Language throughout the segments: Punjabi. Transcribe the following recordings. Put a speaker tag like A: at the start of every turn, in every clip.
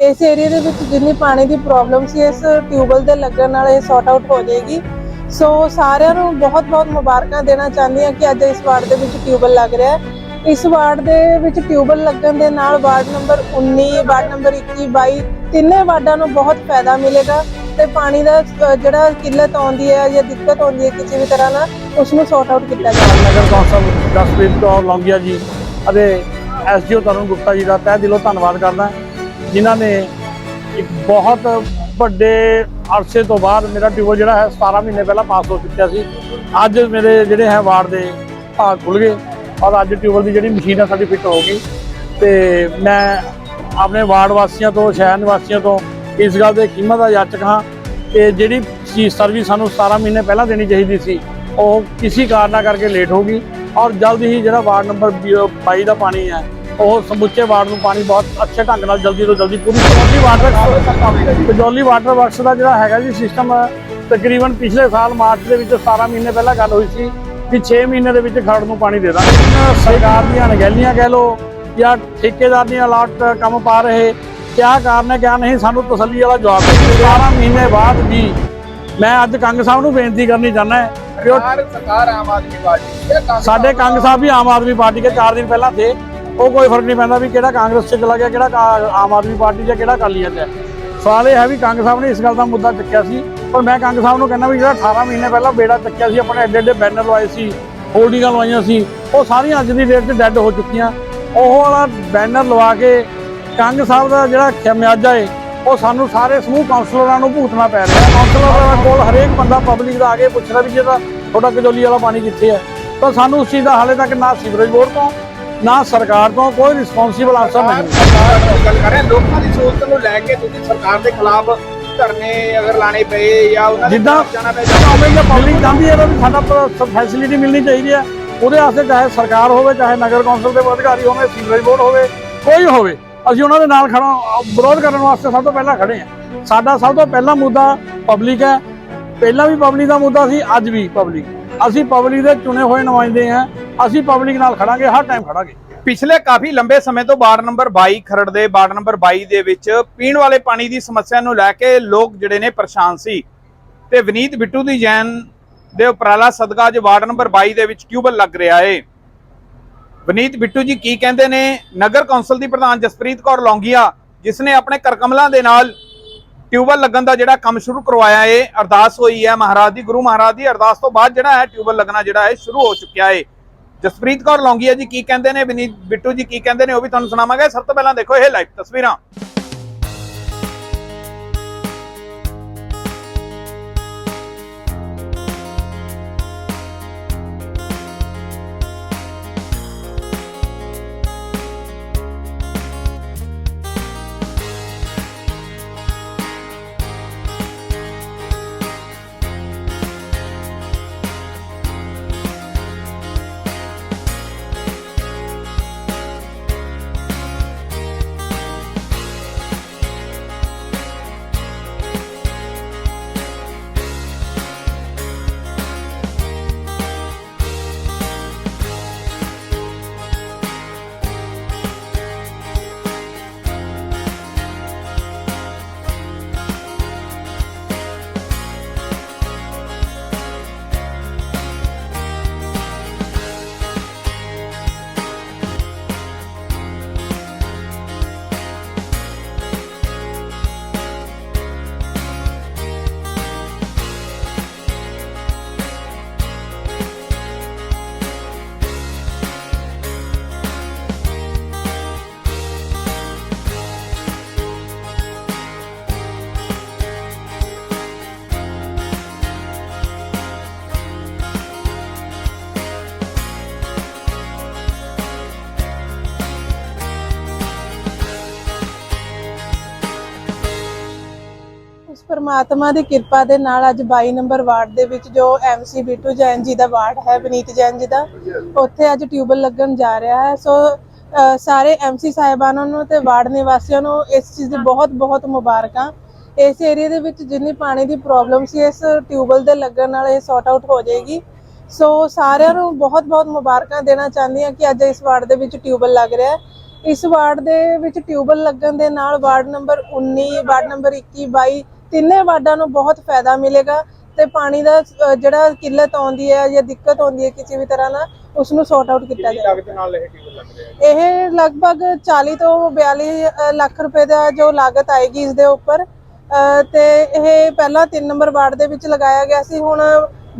A: ਇਸ ਏਰੀਆ ਦੇ ਵਿੱਚ ਜਿੰਨੀ ਪਾਣੀ ਦੀ ਪ੍ਰੋਬਲਮ ਸੀ, ਇਸ ਟਿਊਬਲ ਦੇ ਲੱਗਣ ਨਾਲ ਇਹ ਸੌਟ ਆਊਟ ਹੋ ਜਾਏਗੀ। ਸੋ ਸਾਰਿਆਂ ਨੂੰ ਬਹੁਤ-ਬਹੁਤ ਮੁਬਾਰਕਾਂ ਦੇਣਾ ਚਾਹੁੰਦੀ ਹਾਂ ਕਿ ਅੱਜ ਇਸ ਵਾਰਡ ਦੇ ਵਿੱਚ ਟਿਊਬਲ ਲੱਗ ਰਿਹਾ ਹੈ। ਇਸ ਵਾਰਡ ਦੇ ਵਿੱਚ ਟਿਊਬਲ ਲੱਗਣ ਦੇ ਨਾਲ ਵਾਰਡ ਨੰਬਰ 19 ਵਾਰਡ ਨੰਬਰ 21 22 ਤਿੰਨੇ ਵਾਰਡਾਂ ਨੂੰ ਬਹੁਤ ਫਾਇਦਾ ਮਿਲੇਗਾ ਤੇ ਪਾਣੀ ਦਾ ਜਿਹੜਾ ਕਿੱਲਤ ਆਉਂਦੀ ਹੈ ਜਾਂ ਦਿੱਕਤ ਆਉਂਦੀ ਹੈ ਕਿਸੇ ਵੀ ਤਰ੍ਹਾਂ ਨਾਲ ਉਸ ਨੂੰ ਸੌਟ ਆਊਟ ਕੀਤਾ ਜਾਵੇ।
B: ਨਗਰ ਕੌਂਸਲ ਜਸਪ੍ਰੀਤ ਕੌਰ ਲੌਂਗੀਆ ਜੀ। ਅਤੇ ਐਸਡੀਓ ਤਰੁਣ ਗੁਪਤਾ ਜੀ ਦਾ ਤਹਿ ਦਿਲੋਂ ਧੰਨਵਾਦ ਕਰਦਾ। ਜਿਨ੍ਹਾਂ ਨੇ ਇੱਕ ਬਹੁਤ ਵੱਡੇ ਅਰਸੇ ਤੋਂ ਬਾਅਦ ਮੇਰਾ ਟਿਊਬਲ ਜਿਹੜਾ ਹੈ 17 ਮਹੀਨੇ ਪਹਿਲਾਂ ਪਾਸ ਹੋ ਚੁੱਕਿਆ ਸੀ। ਅੱਜ ਮੇਰੇ ਜਿਹੜੇ ਹੈ ਵਾਰਡ ਦੇ ਭਾਗ ਖੁੱਲ ਗਏ ਔਰ ਅੱਜ ਟਿਊਬਲ ਦੀ ਜਿਹੜੀ ਮਸ਼ੀਨ ਹੈ ਸਾਡੀ ਫਿੱਟ ਹੋ ਗਈ। ਤੇ ਮੈਂ ਆਪਣੇ ਵਾਰਡ ਵਾਸੀਆਂ ਤੋਂ, ਸ਼ਹਿਰ ਨਿਵਾਸੀਆਂ ਤੋਂ ਇਸ ਗੱਲ ਦੇ ਕੀਮਤ ਦਾ ਯਾਚਕ ਹਾਂ ਕਿ ਜਿਹੜੀ ਚੀਜ਼ ਸਰਵਿਸ ਸਾਨੂੰ 17 ਮਹੀਨੇ ਪਹਿਲਾਂ ਦੇਣੀ ਚਾਹੀਦੀ ਸੀ, ਉਹ ਕਿਸੇ ਕਾਰਨਾਂ ਕਰਕੇ ਲੇਟ ਹੋ ਗਈ। ਔਰ ਜਲਦ ਹੀ ਜਿਹੜਾ ਵਾਰਡ ਨੰਬਰ 22 ਦਾ ਪਾਣੀ ਹੈ ਉਹ ਸਮੁੱਚੇ ਵਾਰਡ ਨੂੰ ਪਾਣੀ ਬਹੁਤ ਅੱਛੇ ਢੰਗ ਨਾਲ ਜਲਦੀ ਤੋਂ ਜਲਦੀ ਪੂਰੀ Kajauli water works Kajauli water works ਦਾ ਜਿਹੜਾ ਹੈਗਾ ਜੀ ਸਿਸਟਮ ਤਕਰੀਬਨ ਪਿਛਲੇ ਸਾਲ ਮਾਰਚ ਦੇ ਵਿੱਚ 17 ਮਹੀਨੇ ਪਹਿਲਾਂ ਗੱਲ ਹੋਈ ਸੀ ਕਿ 6 ਮਹੀਨੇ ਦੇ ਵਿੱਚ ਖੜ ਨੂੰ ਪਾਣੀ ਦੇ ਦਾਂਗੇ। ਸਰਕਾਰ ਦੀਆਂ ਅਣਗਹਿਲੀਆਂ ਕਹਿ ਲੋ ਜਾਂ ਠੇਕੇਦਾਰ ਦੀਆਂ ਅਲਾਟ ਕੰਮ ਪਾ ਰਹੇ ਕਿਆ ਕਾਰਨ ਹੈ ਕਿਆ ਨਹੀਂ ਸਾਨੂੰ ਤਸੱਲੀ ਵਾਲਾ ਜਵਾਬ ਦੇ 12 ਮਹੀਨੇ ਬਾਅਦ ਵੀ ਮੈਂ ਅੱਜ ਕੰਗ ਸਾਹਿਬ ਨੂੰ ਬੇਨਤੀ ਕਰਨੀ ਚਾਹੁੰਦਾ
C: ਸਰਕਾਰ ਸਰਕਾਰ ਆਮ ਆਦਮੀ ਪਾਰਟੀ
B: ਸਾਡੇ ਕੰਗ ਸਾਹਿਬ ਵੀ ਆਮ ਆਦਮੀ ਪਾਰਟੀ ਦੇ 4 ਦਿਨ ਪਹਿਲਾਂ ਥੇ। ਉਹ ਕੋਈ ਫ਼ਰਕ ਨਹੀਂ ਪੈਂਦਾ ਵੀ ਕਿਹੜਾ ਕਾਂਗਰਸ 'ਚ ਚਲਾ ਗਿਆ ਕਿਹੜਾ ਕਾ- ਆਮ ਆਦਮੀ ਪਾਰਟੀ 'ਚ ਹੈ, ਕਿਹੜਾ ਅਕਾਲੀਆਂ 'ਚ ਹੈ ਸਵਾਲ ਇਹ ਹੈ ਵੀ ਕੰਗ ਸਾਹਿਬ ਨੇ ਇਸ ਗੱਲ ਦਾ ਮੁੱਦਾ ਚੱਕਿਆ ਸੀ ਪਰ ਮੈਂ ਕੰਗ ਸਾਹਿਬ ਨੂੰ ਕਹਿੰਦਾ ਵੀ ਜਿਹੜਾ 18 ਮਹੀਨੇ ਪਹਿਲਾਂ ਬੇੜਾ ਚੱਕਿਆ ਸੀ ਆਪਣੇ ਐਡੇ ਐਡੇ ਬੈਨਰ ਲਵਾਏ ਸੀ ਹੋਲਡਿੰਗਾਂ ਲਵਾਈਆਂ ਸੀ ਉਹ ਸਾਰੀਆਂ ਅੱਜ ਦੀ ਡੇਟ 'ਚ ਡੈੱਡ ਹੋ ਚੁੱਕੀਆਂ। ਉਹ ਵਾਲਾ ਬੈਨਰ ਲਵਾ ਕੇ ਕੰਗ ਸਾਹਿਬ ਦਾ ਜਿਹੜਾ ਖਮਿਆਜਾ ਏ ਉਹ ਸਾਨੂੰ ਸਾਰੇ ਸਮੂਹ ਕਾਉਂਸਲਰਾਂ ਨੂੰ ਭੁਗਤਣਾ ਪੈ ਰਿਹਾ। ਕਾਉਂਸਲਰਾਂ ਕੋਲ ਹਰੇਕ ਬੰਦਾ ਪਬਲਿਕ ਦਾ ਆ ਕੇ ਪੁੱਛਦਾ ਵੀ ਜਿਹੜਾ ਤੁਹਾਡਾ ਕਜੋਲੀ ਵਾਲਾ ਪਾਣੀ ਕਿੱਥੇ ਹੈ ਤਾਂ ਸਾਨੂੰ ਉਸ ਚੀਜ਼ ਦਾ ਹਾਲੇ ਤੱਕ ਨਾ ਸੀਵਰੇਜ ਬੋਰਡ ਤੋਂ ਨਾ ਸਰਕਾਰ ਤੋਂ ਕੋਈ ਰਿਸਪੌਂਸੀਬਲ ਆਨਸਰ ਨਹੀਂ।
C: ਸਰਕਾਰ ਦੀ ਗੱਲ ਕਰ ਰਹੇ ਹਾਂ, ਲੋਕਾਂ ਦੀ ਸਹੂਲਤ ਨੂੰ ਲੈ ਕੇ ਤੁਸੀਂ ਸਰਕਾਰ ਦੇ ਖਿਲਾਫ ਧਰਨੇ ਅਗਰ ਲਾਣੇ ਪਏ ਜਾਂ ਉਹਨਾਂ ਦੇ
B: ਜਿੱਦਾਂ
C: ਜਾਣਾ ਪਏ
B: ਗਵਰਨਮੈਂਟ ਜਾਂ ਪਬਲਿਕ ਚਾਹੁੰਦੀ ਹੈ ਵੀ ਸਾਡਾ ਫੈਸਿਲਿਟੀ ਮਿਲਣੀ ਚਾਹੀਦੀ ਹੈ। ਉਹਦੇ ਵਾਸਤੇ ਚਾਹੇ ਸਰਕਾਰ ਹੋਵੇ ਚਾਹੇ ਨਗਰ ਕੌਂਸਲ ਦੇ ਅਧਿਕਾਰੀ ਹੋਵੇ ਸੀਵਰੇਜ ਬੋਰਡ ਹੋਵੇ ਕੋਈ ਹੋਵੇ ਅਸੀਂ ਉਹਨਾਂ ਦੇ ਨਾਲ ਖੜਾ ਵਿਰੋਧ ਕਰਨ ਵਾਸਤੇ ਸਭ ਤੋਂ ਪਹਿਲਾਂ ਖੜੇ ਹਾਂ। ਸਾਡਾ ਸਭ ਤੋਂ ਪਹਿਲਾ ਮੁੱਦਾ ਪਬਲਿਕ ਹੈ। ਪਹਿਲਾਂ ਵੀ ਪਬਲਿਕ ਦਾ ਮੁੱਦਾ ਸੀ ਅੱਜ ਵੀ ਪਬਲਿਕ ਅਸੀਂ ਪਬਲਿਕ ਦੇ ਚੁਣੇ ਹੋਏ ਨੁਮਾਇੰਦੇ ਹਾਂ। ਅਸੀਂ ਪਬਲਿਕ ਨਾਲ ਖੜਾਂਗੇ, ਹਰ ਟਾਈਮ ਖੜਾਂਗੇ।
C: ਪਿਛਲੇ ਕਾਫੀ ਲੰਬੇ ਸਮੇਂ ਤੋਂ ਵਾਰਡ ਨੰਬਰ 22 ਖਰੜ ਦੇ, ਵਾਰਡ ਨੰਬਰ 22 ਦੇ ਵਿੱਚ ਪੀਣ ਵਾਲੇ ਪਾਣੀ ਦੀ ਸਮੱਸਿਆ ਨੂੰ ਲੈ ਕੇ ਲੋਕ ਜਿਹੜੇ ਨੇ ਪਰੇਸ਼ਾਨ ਸੀ। ਤੇ ਵਿਨੀਤ ਬਿੱਟੂ ਦੀ ਜੈਨ ਦੇ ਉਪਰਾਲਾ ਸਦਕਾ ਅੱਜ ਵਾਰਡ ਨੰਬਰ 22 ਦੇ ਵਿੱਚ ਟਿਊਬਲ ਲੱਗ ਰਿਹਾ ਏ। ਵਿਨੀਤ ਬਿੱਟੂ ਜੀ ਕੀ ਕਹਿੰਦੇ ਨੇ? ਨਗਰ ਕੌਂਸਲ ਦੀ ਪ੍ਰਧਾਨ ਜਸਪ੍ਰੀਤ ਕੌਰ ਲੌਂਗੀਆ, ਜਿਸ ਨੇ ਆਪਣੇ ਕਰਕਮਲਾਂ ਦੇ ਨਾਲ ਟਿਊਬਲ ਲੱਗਣ ਦਾ ਜਿਹੜਾ ਕੰਮ ਸ਼ੁਰੂ ਕਰਵਾਇਆ ਏ, ਅਰਦਾਸ ਹੋਈ ਹੈ ਮਹਾਰਾਜ ਦੀ, ਗੁਰੂ ਮਹਾਰਾਜ ਦੀ ਅਰਦਾਸ ਤੋਂ ਬਾਅਦ ਜਿਹੜਾ ਹੈ ਟਿਊਬਲ ਲੱਗਣਾ ਜਿਹੜਾ ਹੈ ਸ਼ੁਰੂ ਹੋ ਚੁੱਕਿਆ ਏ। ਜਸਪ੍ਰੀਤ ਕੌਰ ਲੌਂਗੀਆ ਜੀ ਕੀ ਕਹਿੰਦੇ ਨੇ, ਵਿਨੀਤ ਬਿੱਟੂ ਜੀ ਕੀ ਕਹਿੰਦੇ ਨੇ, ਉਹ ਵੀ ਤੁਹਾਨੂੰ ਸੁਣਾਵਾਂਗੇ। ਸਭ ਤੋਂ ਪਹਿਲਾਂ ਦੇਖੋ ਇਹ ਲਾਈਵ ਤਸਵੀਰਾਂ।
A: ਪਰਮਾਤਮਾ ਦੀ ਕਿਰਪਾ ਦੇ ਨਾਲ ਅੱਜ 22 ਨੰਬਰ ਵਾਰਡ ਦੇ ਵਿੱਚ ਜੋ ਐਮਸੀ ਬੀਟੂ ਜੈਨ ਜੀ ਦਾ ਵਾਰਡ ਹੈ ਬਨੀਤ ਜੈਨ ਜੀ ਦਾ ਉੱਥੇ ਅੱਜ ਟਿਊਬਲ ਲੱਗਣ ਜਾ ਰਿਹਾ ਹੈ। ਸੋ ਅ, ਸਾਰੇ ਐਮਸੀ ਸਾਹਿਬਾਨਾਂ ਨੂੰ ਤੇ ਵਾਰਡ ਨਿਵਾਸੀਆਂ ਨੂੰ ਇਸ ਚੀਜ਼ ਦੀ ਬਹੁਤ ਬਹੁਤ ਮੁਬਾਰਕਾਂ। ਇਸ ਏਰੀਆ ਦੇ ਵਿੱਚ ਜਿੰਨੀ ਪਾਣੀ ਦੀ ਪ੍ਰੋਬਲਮ ਸੀ ਇਸ ਟਿਊਬਲ ਦੇ ਲੱਗਣ ਨਾਲ ਇਹ ਸੌਟ ਆਊਟ ਹੋ ਜਾਏਗੀ। ਸੋ ਸਾਰਿਆਂ ਨੂੰ ਬਹੁਤ ਬਹੁਤ ਮੁਬਾਰਕਾਂ ਦੇਣਾ ਚਾਹੁੰਦੀ ਹਾਂ ਕਿ ਅੱਜ ਇਸ ਵਾਰਡ ਦੇ ਵਿੱਚ ਟਿਊਬਲ ਲੱਗ ਰਿਹਾ ਹੈ। ਇਸ ਵਾਰਡ ਦੇ ਵਿੱਚ ਟਿਊਬਲ ਲੱਗਣ ਦੇ ਨਾਲ ਵਾਰਡ ਨੰਬਰ 19 ਵਾਰਡ ਨੰਬਰ 21 22 ਤਿੰਨੇ ਵਾਰਡਾਂ ਨੂੰ ਬਹੁਤ ਫਾਇਦਾ ਮਿਲੇਗਾ ਤੇ ਪਾਣੀ ਦਾ ਜਿਹੜਾ ਕਿੱਲਤ ਆਉਂਦੀ ਹੈ ਜਾਂ ਦਿੱਕਤ ਆਉਂਦੀ ਹੈ ਕਿਸੇ ਵੀ ਤਰ੍ਹਾਂ ਨਾਲ ਉਸ ਨੂੰ ਸੌਰਟ ਆਊਟ ਕੀਤਾ ਜਾਏ
C: ਇਹ
A: ਲਗਭਗ 40 ਤੋਂ 42 ਅ, ਲੱਖ ਰੁਪਏ ਦਾ ਜੋ ਲਾਗਤ ਆਏਗੀ ਇਸ ਦੇ ਉੱਪਰ ਤੇ ਇਹ ਪਹਿਲਾਂ 3 ਨੰਬਰ ਵਾਰਡ ਦੇ ਵਿੱਚ ਲਗਾਇਆ ਗਿਆ ਸੀ ਹੁਣ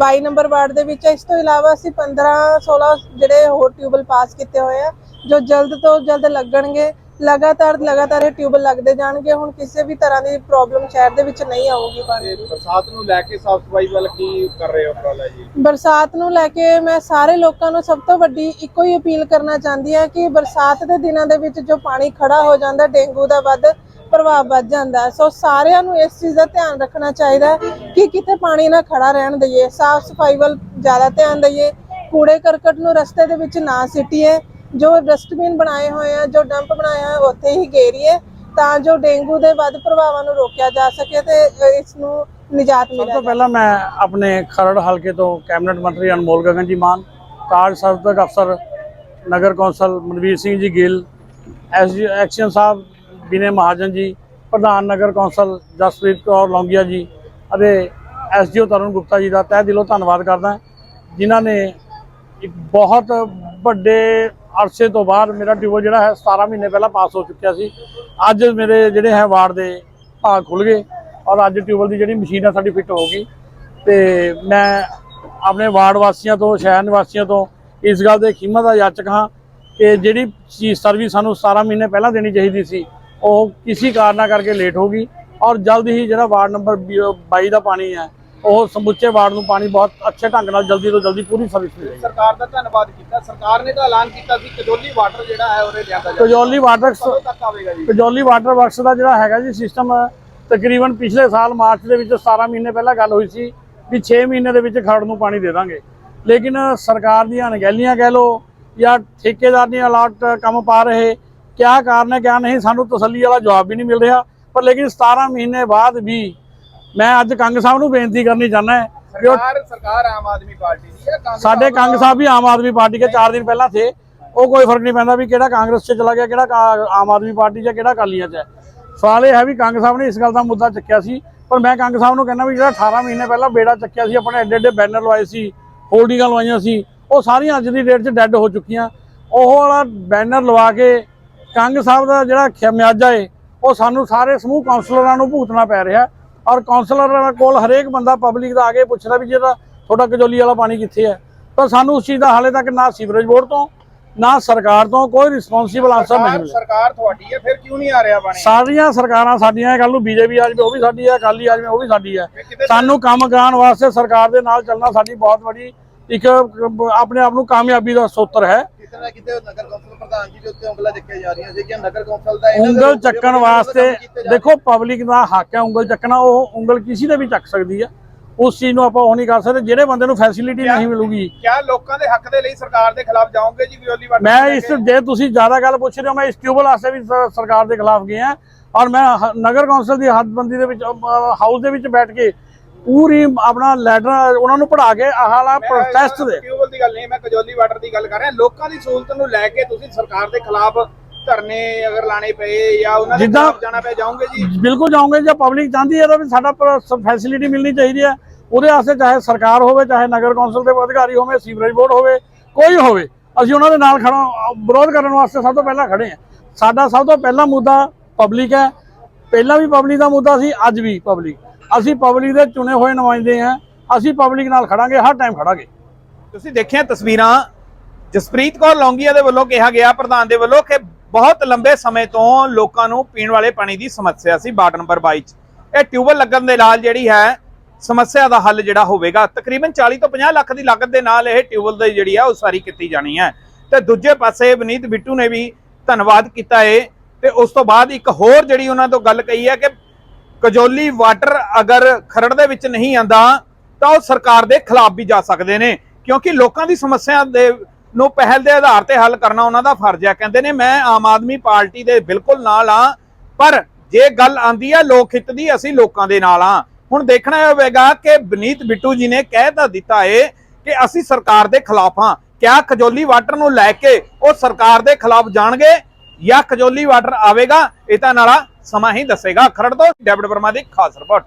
A: 22 ਨੰਬਰ ਵਾਰਡ ਦੇ ਵਿੱਚ। ਇਸ ਤੋਂ ਇਲਾਵਾ ਅਸੀਂ 15 16 ਜਿਹੜੇ ਹੋਰ ਟਿਊਬਲ ਪਾਸ ਕੀਤੇ ਹੋਏ ਆ ਜੋ ਜਲਦ ਤੋਂ ਜਲਦ ਲੱਗਣਗੇ ਲਗਾਤਾਰ ਲਗਾਤਾਰ ਇਹ ਟਿਊਬਲ ਲੱਗਦੇ ਜਾਣਗੇ ਹੁਣ ਕਿਸੇ ਵੀ ਤਰ੍ਹਾਂ ਦੀ ਪ੍ਰੋਬਲਮ ਸ਼ਹਿਰ ਦੇ ਵਿੱਚ ਨਹੀਂ ਆਊਗੀ ਪਾਣੀ ਦੀ
C: ਬਰਸਾਤ ਨੂੰ ਲੈ ਕੇ ਸਾਫ਼ ਸਫ਼ਾਈ ਵੱਲ ਕੀ ਕਰ ਰਹੇ ਹੋ ਉਪਰਾਲਾ ਜੀ
A: ਬਰਸਾਤ ਨੂੰ ਲੈ ਕੇ ਮੈਂ ਸਾਰੇ ਲੋਕਾਂ ਨੂੰ ਸਭ ਤੋਂ ਵੱਡੀ ਇੱਕੋ ਹੀ ਅਪੀਲ ਕਰਨਾ ਚਾਹੁੰਦੀ ਹਾਂ ਕਿ ਬਰਸਾਤ ਦੇ ਦਿਨਾਂ ਦੇ ਵਿੱਚ ਜੋ ਪਾਣੀ ਖੜਾ ਹੋ ਜਾਂਦਾ ਡੇਂਗੂ ਦਾ ਵੱਧ ਪ੍ਰਭਾਵ ਵੱਧ ਜਾਂਦਾ। ਸੋ ਸਾਰਿਆਂ ਨੂੰ ਇਸ ਚੀਜ਼ ਦਾ ਧਿਆਨ ਰੱਖਣਾ ਚਾਹੀਦਾ ਕਿ ਕਿਤੇ ਪਾਣੀ ਨਾ ਖੜਾ ਰਹਿਣ ਦਈਏ ਸਾਫ਼ ਸਫ਼ਾਈ ਵੱਲ ਜ਼ਿਆਦਾ ਧਿਆਨ ਦਈਏ ਕੂੜੇ ਕਰਕਟ ਨੂੰ ਰਸਤੇ ਦੇ ਵਿੱਚ ਨਾ ਸਿੱਟੀਏ ਜੋ ਡਸਟਬਿਨ ਬਣਾਏ ਹੋਏ ਆ ਜੋ ਡੰਪ ਬਣਾਏ ਹੋਏ ਆ ਉੱਥੇ ਹੀ ਗੇਰੀਏ ਤਾਂ ਜੋ ਡੇਂਗੂ ਦੇ ਵੱਧ ਪ੍ਰਭਾਵਾਂ ਨੂੰ ਰੋਕਿਆ ਜਾ ਸਕੇ ਤੇ ਇਸ ਨੂੰ ਨਿਜਾਤ
B: ਸਭ
A: ਮਿਲੇ
B: ਤੋਂ ਪਹਿਲਾਂ ਮੈਂ ਆਪਣੇ ਖਰੜ ਹਲਕੇ ਤੋਂ ਕੈਬਨਿਟ ਮੰਤਰੀ ਅਨਮੋਲ ਗਗਨ ਜੀ ਮਾਨ ਕਾਰਜ ਸਰਵਤਕ ਅਫਸਰ ਨਗਰ ਕੌਂਸਲ ਮਨਵੀਰ ਸਿੰਘ ਜੀ ਗਿੱਲ ਐਸਜੀ ਐਕਸ਼ਨ ਸਾਹਿਬ ਬਿਨੇ ਮਹਾਜਨ ਜੀ ਪ੍ਰਧਾਨ ਨਗਰ ਕੌਂਸਲ ਜਸਪ੍ਰੀਤ ਕੌਰ ਲੌਂਗੀਆ ਜੀ ਅਤੇ ਐਸਡੀਓ ਤਰੁਣ ਗੁਪਤਾ ਜੀ ਦਾ ਤਹਿ ਦਿਲੋਂ ਧੰਨਵਾਦ ਕਰਦਾ ਜਿਨ੍ਹਾਂ ਨੇ ਇੱਕ ਬਹੁਤ ਵੱਡੇ ਅਰਸੇ ਤੋਂ ਬਾਅਦ ਮੇਰਾ ਟਿਊਬਲ ਜਿਹੜਾ ਹੈ 17 ਮਹੀਨੇ ਪਹਿਲਾਂ ਪਾਸ ਹੋ ਚੁੱਕਿਆ ਸੀ। ਅੱਜ ਮੇਰੇ ਜਿਹੜੇ ਹੈ ਵਾਰਡ ਦੇ ਭਾਗ ਖੁੱਲ ਗਏ ਔਰ ਅੱਜ ਟਿਊਬਲ ਦੀ ਜਿਹੜੀ ਮਸ਼ੀਨ ਹੈ ਸਾਡੀ ਫਿੱਟ ਹੋ ਗਈ ਤੇ ਮੈਂ ਆਪਣੇ ਵਾਰਡ ਵਾਸੀਆਂ ਤੋਂ, ਸ਼ਹਿਰ ਨਿਵਾਸੀਆਂ ਤੋਂ ਇਸ ਗੱਲ ਦੇ ਕੀਮਤ ਦਾ ਯਾਚਕ ਹਾਂ ਕਿ ਜਿਹੜੀ ਚੀਜ਼ ਸਰਵਿਸ ਸਾਨੂੰ 17 ਮਹੀਨੇ ਪਹਿਲਾਂ ਦੇਣੀ ਚਾਹੀਦੀ ਸੀ, ਉਹ ਕਿਸੇ ਕਾਰਨਾਂ ਕਰਕੇ ਲੇਟ ਹੋ ਗਈ ਔਰ ਜਲਦ ਹੀ ਜਿਹੜਾ ਵਾਰਡ ਨੰਬਰ 22 ਦਾ ਪਾਣੀ ਹੈ ਉਹ ਸਮੁੱਚੇ ਵਾਰਡ ਨੂੰ ਪਾਣੀ ਬਹੁਤ ਅੱਛੇ ਢੰਗ ਨਾਲ ਜਲਦੀ ਤੋਂ ਜਲਦੀ ਪੂਰੀ ਸਰਵਿਸ ਮਿਲੇਗੀ।
C: ਸਰਕਾਰ ਦਾ ਧੰਨਵਾਦ ਕੀਤਾ। ਸਰਕਾਰ ਨੇ ਤਾਂ ਐਲਾਨ ਕੀਤਾ ਸੀ ਕਜੋਲੀ ਵਾਟਰ ਜਿਹੜਾ ਹੈ ਉਹਦੇ ਲਿਆਂਦਾ ਜਾਏਗਾ
B: ਕਜੌਲੀ ਵਾਟਰ
C: ਤੱਕ ਆਵੇਗਾ ਜੀ?
B: ਕਜੌਲੀ ਵਾਟਰ ਵਰਕਸ ਦਾ ਜਿਹੜਾ ਹੈਗਾ ਜੀ ਸਿਸਟਮ ਤਕਰੀਬਨ ਪਿਛਲੇ ਸਾਲ ਮਾਰਚ ਦੇ ਵਿੱਚ 17 ਮਹੀਨੇ ਪਹਿਲਾਂ ਗੱਲ ਹੋਈ ਸੀ ਵੀ 6 ਮਹੀਨੇ ਦੇ ਵਿੱਚ ਖਰੜ ਨੂੰ ਪਾਣੀ ਦੇ ਦਾਂਗੇ। ਲੇਕਿਨ ਸਰਕਾਰ ਦੀਆਂ ਅਣਗਹਿਲੀਆਂ ਕਹਿ ਲਓ ਜਾਂ ਠੇਕੇਦਾਰ ਨਹੀਂ ਅਲਾਟ ਕੰਮ ਪਾ ਰਹੇ ਕਿਆ ਕਾਰਨ ਹੈ ਕਿਆ ਨਹੀਂ ਸਾਨੂੰ ਤਸੱਲੀ ਵਾਲਾ ਜਵਾਬ ਵੀ ਨਹੀਂ ਮਿਲ ਰਿਹਾ। ਪਰ ਲੇਕਿਨ 17 ਮਹੀਨੇ ਬਾਅਦ ਵੀ ਮੈਂ ਅੱਜ ਕੰਗ ਸਾਹਿਬ ਨੂੰ ਬੇਨਤੀ ਕਰਨੀ ਚਾਹੁੰਦਾ ਹੈ
C: ਸਰਕਾਰ ਸਰਕਾਰ ਆਮ ਆਦਮੀ ਪਾਰਟੀ ਦੀ ਹੈ
B: ਸਾਡੇ ਕੰਗ ਸਾਹਿਬ ਵੀ ਆਮ ਆਦਮੀ ਪਾਰਟੀ ਕੇ 4 ਦਿਨ ਪਹਿਲਾਂ ਥੇ। ਉਹ ਕੋਈ ਫ਼ਰਕ ਨਹੀਂ ਪੈਂਦਾ ਵੀ ਕਿਹੜਾ ਕਾਂਗਰਸ 'ਚ ਚਲਾ ਗਿਆ ਕਿਹੜਾ ਆਮ ਆਦਮੀ ਪਾਰਟੀ 'ਚ ਕਿਹੜਾ ਅਕਾਲੀਆਂ 'ਚ ਹੈ। ਸਵਾਲ ਇਹ ਹੈ ਵੀ ਕੰਗ ਸਾਹਿਬ ਨੇ ਇਸ ਗੱਲ ਦਾ ਮੁੱਦਾ ਚੱਕਿਆ ਸੀ। ਪਰ ਮੈਂ ਕੰਗ ਸਾਹਿਬ ਨੂੰ ਕਹਿੰਦਾ ਵੀ ਜਿਹੜਾ 18 ਮਹੀਨੇ ਪਹਿਲਾਂ ਬੇੜਾ ਚੱਕਿਆ ਸੀ ਆਪਣੇ ਐਡੇ ਐਡੇ ਬੈਨਰ ਲਵਾਏ ਸੀ ਹੋਲਡਿੰਗਾਂ ਲਵਾਈਆਂ ਸੀ ਉਹ ਸਾਰੀਆਂ ਅੱਜ ਦੀ ਡੇਟ 'ਚ ਡੈੱਡ ਹੋ ਚੁੱਕੀਆਂ। ਉਹ ਵਾਲਾ ਬੈਨਰ ਲਵਾ ਕੇ ਕੰਗ ਸਾਹਿਬ ਦਾ ਜਿਹੜਾ ਖਿਆਮਿਆਜਾ ਏ ਉਹ ਸਾਨੂੰ ਸਾਰੇ ਸਮੂਹ ਕਾਉਂਸਲਰਾਂ ਨੂੰ ਭੁਗਤਣਾ ਪੈ ਰਿਹਾ। ਔਰ ਕਾਉਂਸਲਰ ਕੋਲ ਹਰੇਕ ਬੰਦਾ ਪਬਲਿਕ ਦਾ ਆ ਕੇ ਪੁੱਛਦਾ ਵੀ ਜਿਹੜਾ ਤੁਹਾਡਾ ਕਜੋਲੀ ਵਾਲਾ ਪਾਣੀ ਕਿੱਥੇ ਹੈ। ਪਰ ਸਾਨੂੰ ਉਸ ਚੀਜ਼ ਦਾ ਹਾਲੇ ਤੱਕ ਨਾ ਸੀਵਰੇਜ ਬੋਰਡ ਤੋਂ ਨਾ ਸਰਕਾਰ ਤੋਂ ਕੋਈ ਰਿਸਪੌਂਸੀਬਲ ਆਨਸਰ ਨਹੀਂ ਮਿਲਿਆ।
C: ਸਰਕਾਰ ਤੁਹਾਡੀ ਹੈ ਫਿਰ ਕਿਉਂ ਨਹੀਂ ਆ ਰਿਹਾ ਪਾਣੀ?
B: ਸਾਰੀਆਂ ਸਰਕਾਰਾਂ ਸਾਡੀਆਂ ਕੱਲ ਨੂੰ ਬੀਜੇਪੀ ਆ ਜਾਵੇ ਉਹ ਵੀ ਸਾਡੀ ਹੈ ਅਕਾਲੀ ਆ ਜਾਵੇ ਉਹ ਵੀ ਸਾਡੀ ਹੈ। ਸਾਨੂੰ ਕੰਮ ਕਰਾਉਣ ਵਾਸਤੇ ਸਰਕਾਰ ਦੇ ਨਾਲ ਚੱਲਣਾ ਸਾਡੀ ਬਹੁਤ ਵੱਡੀ ਇੱਕ ਆਪਣੇ ਆਪ ਨੂੰ ਕਾਮਯਾਬੀ ਦਾ ਸੂਤਰ ਹੈ।
D: ਕਿਤੇ ਨਾ ਕਿਤੇ ਨਗਰ ਕੌਂਸਲ ਪ੍ਰਧਾਨ ਜੀ ਦੇ ਉੱਤੇ ਉਂਗਲਾਂ ਚੱਕੀਆਂ ਜਾ ਰਹੀਆਂ ਸੀ ਕਿ ਨਗਰ ਕੌਂਸਲ ਦਾ ਇਹਨਾਂ ਦੇ
B: ਉਂਗਲ
D: ਰੂਪ
B: ਚੱਕਣ ਵਾਸਤੇ। ਦੇਖੋ ਪਬਲਿਕ ਦਾ ਹੱਕ ਹੈ ਉਂਗਲ ਚੱਕਣਾ। ਉਹ ਉਂਗਲ ਕਿਸੇ ਦੇ ਵੀ ਚੱਕ ਸਕਦੀ ਹੈ ਉਸ ਚੀਜ਼ ਨੂੰ ਆਪਾਂ ਉਹ ਨਹੀਂ ਕਰ ਸਕਦੇ। ਜਿਹੜੇ ਬੰਦੇ ਨੂੰ ਫੈਸਿਲਿਟੀ ਨਹੀਂ ਮਿਲੂਗੀ।
C: ਕਿਆ ਲੋਕਾਂ ਦੇ ਹੱਕ ਦੇ ਲਈ ਸਰਕਾਰ ਦੇ ਖਿਲਾਫ ਜਾਓਗੇ ਜੀ ਵਿਓਲੀ ਵਾਟਰ
B: ਮੈਂ ਇਸ? ਜੇ ਤੁਸੀਂ ਜ਼ਿਆਦਾ ਗੱਲ ਪੁੱਛ ਰਹੇ ਹੋ ਮੈਂ ਇਸ ਟਿਊਬਲ ਵਾਸਤੇ ਵੀ ਸਰਕਾਰ ਦੇ ਖਿਲਾਫ ਗਿਆ ਔਰ ਮੈਂ ਨਗਰ ਕੌਂਸਲ ਦੀ ਹੱਦਬੰਦੀ ਦੇ ਵਿੱਚ ਹਾਊਸ ਦੇ ਵਿੱਚ ਬੈਠ ਕੇ ਪੂਰੀ ਆਪਣਾ ਲੈਟਰ ਉਹਨਾਂ ਨੂੰ ਪੜਾ ਕੇ ਆਹ ਵਾਲਾ
C: ਮੈਂ
B: ਪ੍ਰੋਟੈਸਟ ਦੇ।
C: ਟਿਊਬਲ ਦੀ ਗੱਲ ਨਹੀਂ ਮੈਂ ਕਜੋਲੀ ਵਾਟਰ ਦੀ ਗੱਲ ਕਰ ਰਿਹਾ। ਲੋਕਾਂ ਦੀ ਸਹੂਲਤ ਨੂੰ ਲੈ ਕੇ ਤੁਸੀਂ ਸਰਕਾਰ ਦੇ ਖਿਲਾਫ ਧਰਨੇ ਅਗਰ ਲਾਣੇ ਪਏ ਜਾਂ ਉਹਨਾਂ ਦੇ ਖਿਲਾਫ ਜਾਣਾ ਪਿਆ ਜਾਓਗੇ ਜੀ?
B: ਬਿਲਕੁਲ ਜਾਓਗੇ ਜੇ ਪਬਲਿਕ ਚਾਹੁੰਦੀ ਹੈ ਤਾਂ ਵੀ ਸਾਡਾ ਫੈਸਿਲਿਟੀ ਮਿਲਣੀ ਚਾਹੀਦੀ ਹੈ। ਉਹਦੇ ਵਾਸਤੇ ਚਾਹੇ ਸਰਕਾਰ ਹੋਵੇ ਚਾਹੇ ਨਗਰ ਕੌਂਸਲ ਦੇ ਅਧਿਕਾਰੀ ਹੋਵੇ ਸੀਵਰੇਜ ਬੋਰਡ ਹੋਵੇ ਕੋਈ ਹੋਵੇ ਅਸੀਂ ਉਹਨਾਂ ਦੇ ਨਾਲ ਖੜਾ ਵਿਰੋਧ ਕਰਨ ਵਾਸਤੇ ਸਭ ਤੋਂ ਪਹਿਲਾਂ ਖੜੇ ਹਾਂ। ਸਾਡਾ ਸਭ ਤੋਂ ਪਹਿਲਾ ਮੁੱਦਾ ਪਬਲਿਕ ਹੈ। ਪਹਿਲਾਂ ਵੀ ਪਬਲਿਕ ਦਾ ਮੁੱਦਾ ਸੀ ਅੱਜ ਵੀ ਪਬਲਿਕ ਅਸੀਂ ਪਬਲਿਕ ਦੇ ਚੁਣੇ ਹੋਏ ਨੁਮਾਇੰਦੇ ਹਾਂ, ਅਸੀਂ ਪਬਲਿਕ ਨਾਲ ਖੜਾਂਗੇ, ਹਰ ਟਾਈਮ ਖੜਾਂਗੇ।
C: ਤੁਸੀਂ ਦੇਖਿਆ ਤਸਵੀਰਾਂ, ਜਸਪ੍ਰੀਤ ਕੌਰ ਲੌਂਗੀਆ ਦੇ ਵੱਲੋਂ ਕਿਹਾ ਗਿਆ, ਪ੍ਰਧਾਨ ਦੇ ਵੱਲੋਂ ਕਿ ਬਹੁਤ ਲੰਬੇ ਸਮੇਂ ਤੋਂ ਲੋਕਾਂ ਨੂੰ ਪੀਣ ਵਾਲੇ ਪਾਣੀ ਦੀ ਸਮੱਸਿਆ ਸੀ ਵਾਰਡ ਨੰਬਰ 22 ਚ। ਇਹ ਟਿਊਬਲ ਲੱਗਣ ਦੇ ਨਾਲ ਜਿਹੜੀ ਹੈ, ਸਮੱਸਿਆ ਦਾ ਹੱਲ ਜਿਹੜਾ ਹੋਵੇਗਾ, ਤਕਰੀਬਨ 40 ਤੋਂ 50 ਲੱਖ ਦੀ ਲਾਗਤ ਦੇ ਨਾਲ ਇਹ ਟਿਊਬਲ ਦੀ ਜਿਹੜੀ ਆ ਉਸਾਰੀ ਕੀਤੀ ਜਾਣੀ ਹੈ। ਤੇ ਦੂਜੇ ਪਾਸੇ ਬਨੀਤ ਬਿੱਟੂ ਨੇ ਵੀ ਧੰਨਵਾਦ ਕੀਤਾ ਏ। ਤੇ ਉਸ ਤੋਂ ਬਾਅਦ ਇੱਕ ਹੋਰ ਜਿਹੜੀ ਉਹਨਾਂ ਤੋਂ ਗੱਲ ਕਹੀ ਹੈ ਕਿ ਕਜੋਲੀ ਵਾਟਰ ਅਗਰ ਖਰੜ ਦੇ ਵਿੱਚ ਨਹੀਂ ਆਂਦਾ, ਤਾਂ ਉਹ ਸਰਕਾਰ ਦੇ ਖਿਲਾਫ ਵੀ ਜਾ ਸਕਦੇ ਨੇ। ਕਿਉਂਕਿ ਲੋਕਾਂ ਦੀ ਸਮੱਸਿਆ ਦੇ ਨੂੰ ਪਹਿਲ ਦੇ ਆਧਾਰ ਤੇ ਹੱਲ ਕਰਨਾ ਉਹਨਾਂ ਦਾ ਫਰਜ਼ ਹੈ। ਕਹਿੰਦੇ ਨੇ, ਮੈਂ ਆਮ ਆਦਮੀ ਪਾਰਟੀ ਦੇ ਬਿਲਕੁਲ ਨਾਲ ਆ ਪਰ ਜੇ ਗੱਲ ਆਂਦੀ ਹੈ ਲੋਕ ਹਿੱਤ ਦੀ, ਅਸੀਂ ਲੋਕਾਂ ਦੇ ਨਾਲ ਆ ਹੁਣ ਦੇਖਣਾ ਹੋਵੇਗਾ ਕਿ ਬਨੀਤ ਬਿੱਟੂ ਜੀ ਨੇ ਕਹਿ ਤਾਂ ਦਿੱਤਾ ਏ ਕਿ ਅਸੀਂ ਸਰਕਾਰ ਦੇ ਖਿਲਾਫ ਹਾਂ। ਕਿਆ ਖਜੋਲੀ ਵਾਟਰ ਨੂੰ ਲੈ ਕੇ ਉਹ ਸਰਕਾਰ ਦੇ ਖਿਲਾਫ ਜਾਣਗੇ? ਜਾਂ ਖਜੋਲੀ ਵਾਟਰ ਆਵੇਗਾ, ਇਹ ਤਾਂ ਨਾਲਾ ਸਮਾਂ ਹੀ ਦੱਸੇਗਾ। ਖਰੜ ਤੋਂ ਡੈਵਿਡ ਵਰਮਾ ਦੀ ਖਾਸ ਰਿਪੋਰਟ।